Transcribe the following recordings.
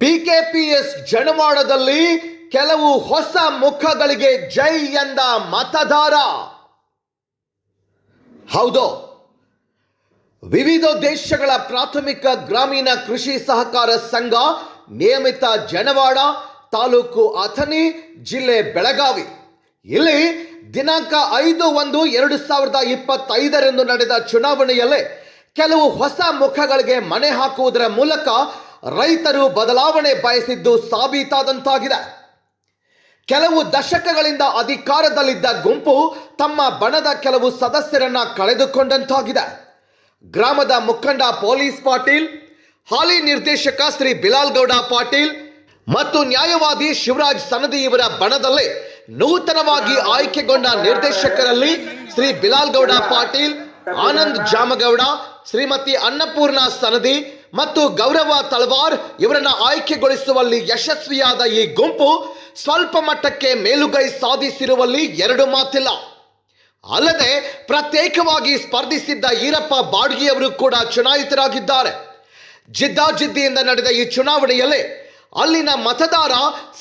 PKPS K ಜನವಾಡದಲ್ಲಿ ಕೆಲವು ಹೊಸ ಮುಖಗಳಿಗೆ ಜೈ ಎಂದ ಮತದಾರ. ಹೌದು. ವಿವಿಧ ದೇಶಗಳ ಪ್ರಾಥಮಿಕ ಗ್ರಾಮೀಣ ಕೃಷಿ ಸಹಕಾರ ಸಂಘ, ನಿಯಮಿತ ಜನವಾಡ ತಾಲೂಕು ಅಥಣಿ, ಜಿಲ್ಲೆ ಬೆಳಗಾವಿ. ಇಲ್ಲಿ ದಿನಾಂಕ ಐದು ಒಂದು ಎರಡು ಸಾವಿರದ ಇಪ್ಪತ್ತೈದರಂದು ನಡೆದ ಚುನಾವಣೆಯಲ್ಲಿ ಕೆಲವು ಹೊಸ ಮುಖಗಳಿಗೆ ಮಣೆ ಹಾಕುವುದರ ಮೂಲಕ ರೈತರು ಬದಲಾವಣೆ ಬಯಸಿದ್ದು ಸಾಬೀತಾದಂತಾಗಿದೆ. ಕೆಲವು ದಶಕಗಳಿಂದ ಅಧಿಕಾರದಲ್ಲಿದ್ದ ಗುಂಪು ತಮ್ಮ ಬಣದ ಕೆಲವು ಸದಸ್ಯರನ್ನ ಕಳೆದುಕೊಂಡಂತಾಗಿದೆ. ಗ್ರಾಮದ ಮುಖಂಡ ಪೊಲೀಸ್ ಪಾಟೀಲ್, ಹಾಲಿ ನಿರ್ದೇಶಕ ಶ್ರೀ ಬಿಲಾಲ್ ಗೌಡ ಪಾಟೀಲ್ ಮತ್ತು ನ್ಯಾಯವಾದಿ ಶಿವರಾಜ್ ಸನದಿ ಇವರ ಬಣದಲ್ಲಿ ನೂತನವಾಗಿ ಆಯ್ಕೆಗೊಂಡ ನಿರ್ದೇಶಕರಲ್ಲಿ ಶ್ರೀ ಬಿಲಾಲ್ ಗೌಡ ಪಾಟೀಲ್, ಆನಂದ್ ಜಾಮಗೌಡ, ಶ್ರೀಮತಿ ಅನ್ನಪೂರ್ಣ ಸನದಿ ಮತ್ತು ಗೌರವ ತಳವಾರ್ ಇವರನ್ನ ಆಯ್ಕೆಗೊಳಿಸುವಲ್ಲಿ ಯಶಸ್ವಿಯಾದ ಈ ಗುಂಪು ಸ್ವಲ್ಪ ಮಟ್ಟಕ್ಕೆ ಮೇಲುಗೈ ಸಾಧಿಸಿರುವಲ್ಲಿ ಎರಡು ಮಾತಿಲ್ಲ. ಅಲ್ಲದೆ ಪ್ರತ್ಯೇಕವಾಗಿ ಸ್ಪರ್ಧಿಸಿದ್ದ ಈರಪ್ಪ ಬಾಡ್ಗಿಯವರು ಕೂಡ ಚುನಾಯಿತರಾಗಿದ್ದಾರೆ. ಜಿದ್ದಾಜಿದ್ದಿಯಿಂದ ನಡೆದ ಈ ಚುನಾವಣೆಯಲ್ಲಿ ಅಲ್ಲಿನ ಮತದಾರ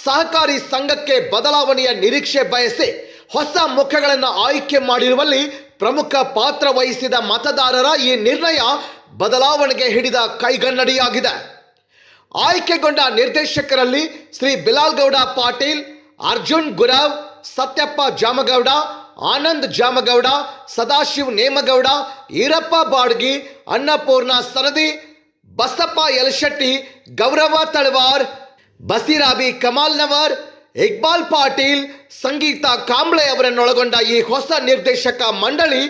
ಸಹಕಾರಿ ಸಂಘಕ್ಕೆ ಬದಲಾವಣೆಯ ನಿರೀಕ್ಷೆ ಬಯಸಿ ಹೊಸ ಮುಖಗಳನ್ನು ಆಯ್ಕೆ ಮಾಡಿರುವಲ್ಲಿ ಪ್ರಮುಖ ಪಾತ್ರ ವಹಿಸಿದ ಮತದಾರರ ಈ ನಿರ್ಣಯ ಬದಲಾವಣೆಗೆ ಹಿಡಿದ ಕೈಗನ್ನಡಿಯಾಗಿದೆ. ಆಯ್ಕೆಗೊಂಡ ನಿರ್ದೇಶಕರಲ್ಲಿ ಶ್ರೀ ಬಿಲಾಲ್ ಗೌಡ, ಪಾಟೀಲ್, ಅರ್ಜುನ್ ಗುರಾವ್, ಸತ್ಯಪ್ಪ ಜಾಮಗೌಡ, ಆನಂದ್ ಜಾಮಗೌಡ, ಸದಾಶಿವ್ ನೇಮಗೌಡ, ಈರಪ್ಪ ಬಾಡ್ಗಿ, ಅನ್ನಪೂರ್ಣ ಸರದಿ ಬಸಪ್ಪ ಯಲಶೆಟ್ಟಿ, ಗೌರವ ತಳವಾರ್, ಬಸಿರಾಬಿ ಕಮಾಲ್ನವರ್, ಇಕ್ಬಾಲ್ ಪಾಟೀಲ್, ಸಂಗೀತ ಕಾಂಬ್ಳೆ ಅವರನ್ನೊಳಗೊಂಡ ಈ ಹೊಸ ನಿರ್ದೇಶಕ ಮಂಡಳಿ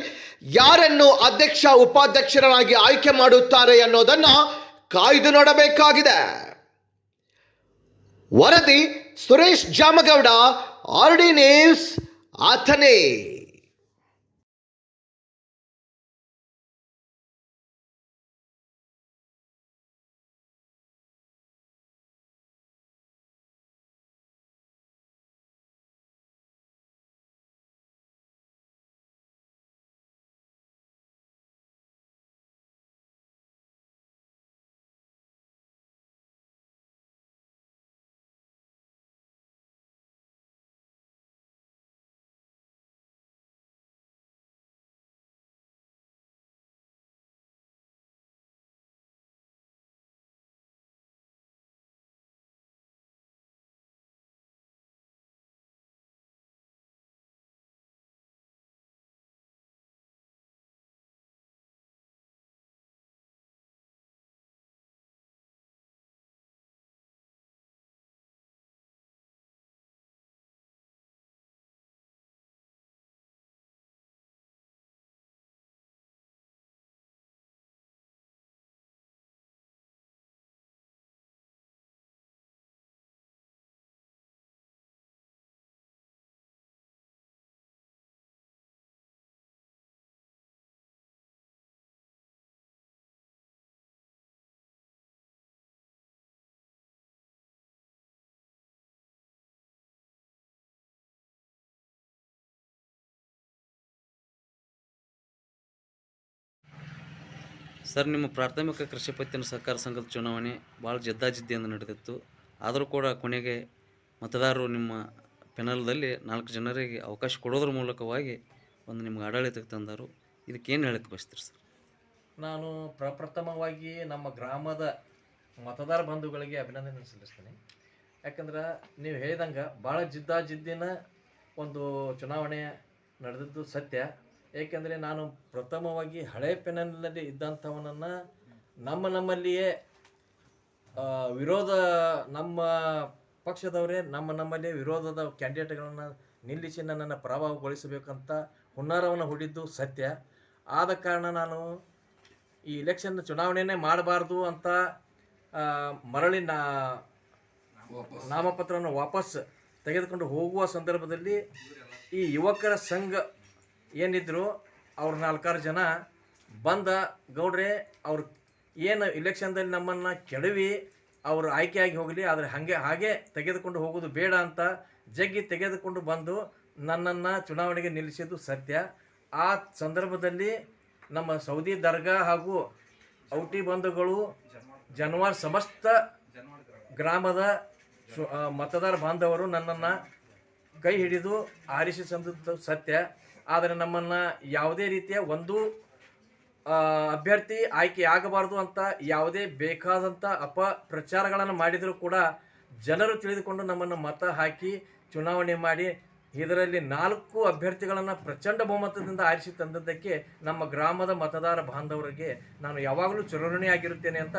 ಯಾರನ್ನು ಅಧ್ಯಕ್ಷ, ಉಪಾಧ್ಯಕ್ಷರನ್ನಾಗಿ ಆಯ್ಕೆ ಮಾಡುತ್ತಾರೆ ಅನ್ನೋದನ್ನ ಕಾಯ್ದು ನೋಡಬೇಕಾಗಿದೆ. ವರದಿ Suresh Jamagowda R D news Athani sir, ನಿಮ್ಮ ಪ್ರಾಥಮಿಕ ಕೃಷಿ ಪತ್ತಿನ ಸಹಕಾರ ಸಂಘದ ಚುನಾವಣೆ ಭಾಳ ಜಿದ್ದಾಜಿದ್ದಿಯಿಂದ ನಡೆದಿತ್ತು. ಆದರೂ ಕೂಡ ಕೊನೆಗೆ ಮತದಾರರು ನಿಮ್ಮ ಪೆನಲ್ದಲ್ಲಿ ನಾಲ್ಕು ಜನರಿಗೆ ಅವಕಾಶ ಕೊಡೋದ್ರ ಮೂಲಕವಾಗಿ ಒಂದು ನಿಮ್ಗೆ ಆಡಳಿತಕ್ಕೆ ತಂದರು. ಇದಕ್ಕೇನು ಹೇಳಕ್ಕೆ ಬಯಸ್ತೀರಿ ಸರ್? ನಾನು ಪ್ರಪ್ರಥಮವಾಗಿ ನಮ್ಮ ಗ್ರಾಮದ ಮತದಾರ ಬಂಧುಗಳಿಗೆ ಅಭಿನಂದನೆ ಸಲ್ಲಿಸ್ತೇನೆ. ಯಾಕಂದ್ರೆ ನೀವು ಹೇಳಿದಂಗೆ ಭಾಳ ಜಿದ್ದಾಜಿದ್ದಿನ ಒಂದು ಚುನಾವಣೆ ನಡೆದದ್ದು ಸತ್ಯ. ಏಕೆಂದರೆ ನಾನು ಪ್ರಥಮವಾಗಿ ಹಳೆ ಪೆನಲ್ನಲ್ಲಿ ಇದ್ದಂಥವನನ್ನು ನಮ್ಮ ನಮ್ಮಲ್ಲಿಯೇ ವಿರೋಧ, ನಮ್ಮ ಪಕ್ಷದವರೇ ನಮ್ಮ ನಮ್ಮಲ್ಲಿ ವಿರೋಧದ ಕ್ಯಾಂಡಿಡೇಟ್ಗಳನ್ನು ನಿಲ್ಲಿಸಿ ನನ್ನನ್ನು ಪ್ರಭಾವಗೊಳಿಸಬೇಕಂತ ಹುನ್ನಾರವನ್ನು ಹೂಡಿದ್ದು ಸತ್ಯ. ಆದ ಕಾರಣ ನಾನು ಈ ಇಲೆಕ್ಷನ್ ಚುನಾವಣೆಯೇ ಮಾಡಬಾರ್ದು ಅಂತ ಮರಳಿ ನಾ ನಾಮಪತ್ರವನ್ನು ವಾಪಸ್ ತೆಗೆದುಕೊಂಡು ಹೋಗುವ ಸಂದರ್ಭದಲ್ಲಿ ಈ ಯುವಕರ ಸಂಘ ಏನಿದ್ರು ಅವ್ರ ನಾಲ್ಕಾರು ಜನ ಬಂದ ಗೌಡ್ರೆ ಅವ್ರು ಏನು ಇಲೆಕ್ಷನ್ದಲ್ಲಿ ನಮ್ಮನ್ನು ಕೆಡವಿ ಅವರು ಆಯ್ಕೆಯಾಗಿ ಹೋಗಲಿ, ಆದರೆ ಹಾಗೆ ಹಾಗೆ ತೆಗೆದುಕೊಂಡು ಹೋಗೋದು ಬೇಡ ಅಂತ ಜಗ್ಗಿ ತೆಗೆದುಕೊಂಡು ಬಂದು ನನ್ನನ್ನು ಚುನಾವಣೆಗೆ ನಿಲ್ಲಿಸಿದ್ದು ಸತ್ಯ. ಆ ಸಂದರ್ಭದಲ್ಲಿ ನಮ್ಮ ಸೌದಿ ದರ್ಗಾ ಹಾಗೂ ಔಟಿ ಬಂಧುಗಳು ಜನವಾರ್ ಸಮಸ್ತ ಗ್ರಾಮದ ಮತದಾರ ಬಾಂಧವರು ನನ್ನನ್ನು ಕೈ ಹಿಡಿದು ಆರಿಸಿ ಸಂದದ್ದು ಸತ್ಯ. ಆದರೆ ನಮ್ಮನ್ನು ಯಾವುದೇ ರೀತಿಯ ಒಂದು ಅಭ್ಯರ್ಥಿ ಆಯ್ಕೆ ಆಗಬಾರ್ದು ಅಂತ ಯಾವುದೇ ಬೇಕಾದಂಥ ಅಪಪ್ರಚಾರಗಳನ್ನು ಮಾಡಿದರೂ ಕೂಡ ಜನರು ತಿಳಿದುಕೊಂಡು ನಮ್ಮನ್ನು ಮತ ಹಾಕಿ ಚುನಾವಣೆ ಮಾಡಿ ಇದರಲ್ಲಿ ನಾಲ್ಕು ಅಭ್ಯರ್ಥಿಗಳನ್ನು ಪ್ರಚಂಡ ಬಹುಮತದಿಂದ ಆರಿಸಿ ತಂದದ್ದಕ್ಕೆ ನಮ್ಮ ಗ್ರಾಮದ ಮತದಾರ ಬಾಂಧವರಿಗೆ ನಾನು ಯಾವಾಗಲೂ ಚಿರಋಣಿಯಾಗಿರುತ್ತೇನೆ ಅಂತ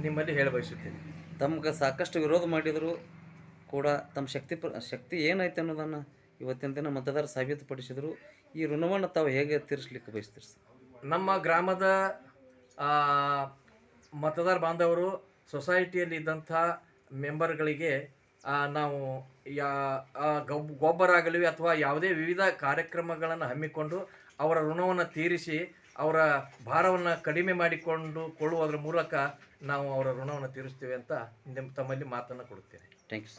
ನಿಮ್ಮಲ್ಲಿ ಹೇಳ ಬಯಸುತ್ತೇನೆ. ತಮ್ಗೆ ಸಾಕಷ್ಟು ವಿರೋಧ ಮಾಡಿದರೂ ಕೂಡ ತಮ್ಮ ಶಕ್ತಿ ಶಕ್ತಿ ಏನೈತೆ ಅನ್ನೋದನ್ನು ಇವತ್ತಿನ ದಿನ ಮತದಾರ ಸಾಬೀತುಪಡಿಸಿದರು. ಈ ಋಣವನ್ನು ತಾವು ಹೇಗೆ ತೀರಿಸ್ಲಿಕ್ಕೆ ಬಯಸ್ತೀರಿ ಸರ್? ನಮ್ಮ ಗ್ರಾಮದ ಮತದಾರ ಬಾಂಧವರು ಸೊಸೈಟಿಯಲ್ಲಿ ಇದ್ದಂಥ ಮೆಂಬರ್ಗಳಿಗೆ ನಾವು ಯಾ ಆ, ಗೊಬ್ಬರ ಆಗಲಿ ಅಥವಾ ಯಾವುದೇ ವಿವಿಧ ಕಾರ್ಯಕ್ರಮಗಳನ್ನು ಹಮ್ಮಿಕೊಂಡು ಅವರ ಋಣವನ್ನು ತೀರಿಸಿ ಅವರ ಭಾರವನ್ನು ಕಡಿಮೆ ಮಾಡಿಕೊಂಡು ಕೊಳ್ಳುವುದರ ಮೂಲಕ ನಾವು ಅವರ ಋಣವನ್ನು ತೀರಿಸ್ತೇವೆ ಅಂತ ನಿಮ್ಮ ತಮ್ಮಲ್ಲಿ ಮಾತನ್ನು ಕೊಡುತ್ತೇನೆ. ಥ್ಯಾಂಕ್ಸ್